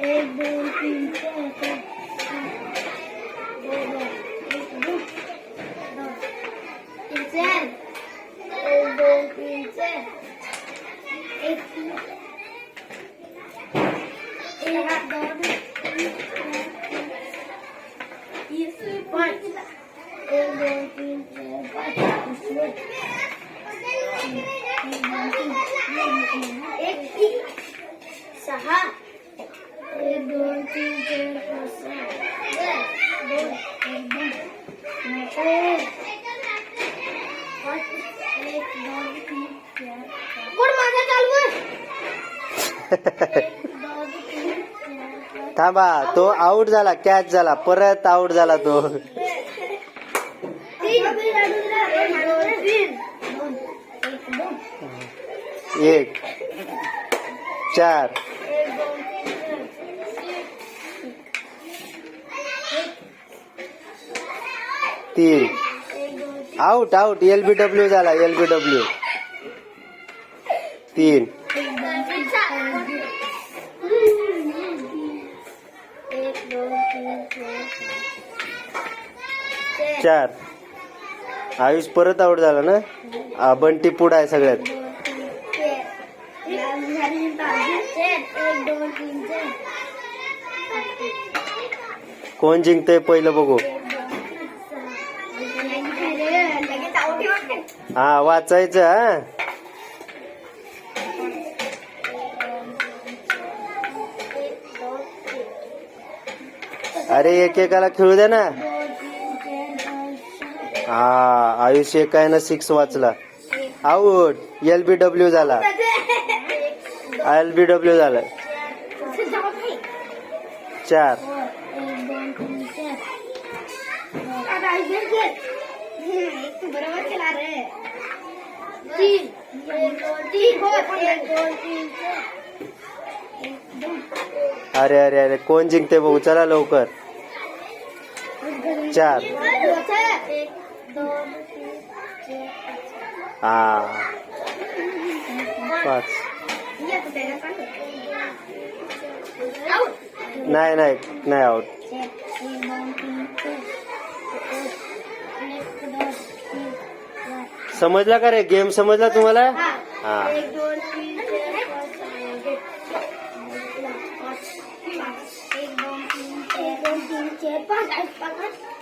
एक दोन तीन चार पाच एक दोन तीन चार एक एक दोन तीन पाच एक दोन तीन चार पाच एक सहा. एक दोन तीन चार पाच सहा. दोन एक दोन पाच एक दोन तीन चार कोण माझा चालू एक दोन तीन चार पाच थांबा तो आउट झाला कॅच झाला परत आउट झाला तो. एक चार तीन। Out out L B W झाला एल बी डब्ल्यू तीन. चार. आयुष परत आउट झाला ना? आ, बंटी पुढं आहे सगळ्यात. कोण जिंकतंय पहिलं बघू? हा वाचायचं हा. अरे एकेकाला खेळू दे ना. हा आयुष ना सिक्स वाचला. आउट एल बी डब्ल्यू झाला. एल बी डब्ल्यू झाला. चार. अरे अरे अरे कोण जिंकते बघू? चला लवकर. चार. હા પાંચ નહીં નહીં નહીં का रे? गेम समझला तुम्हारा हाँ। एक तीन चार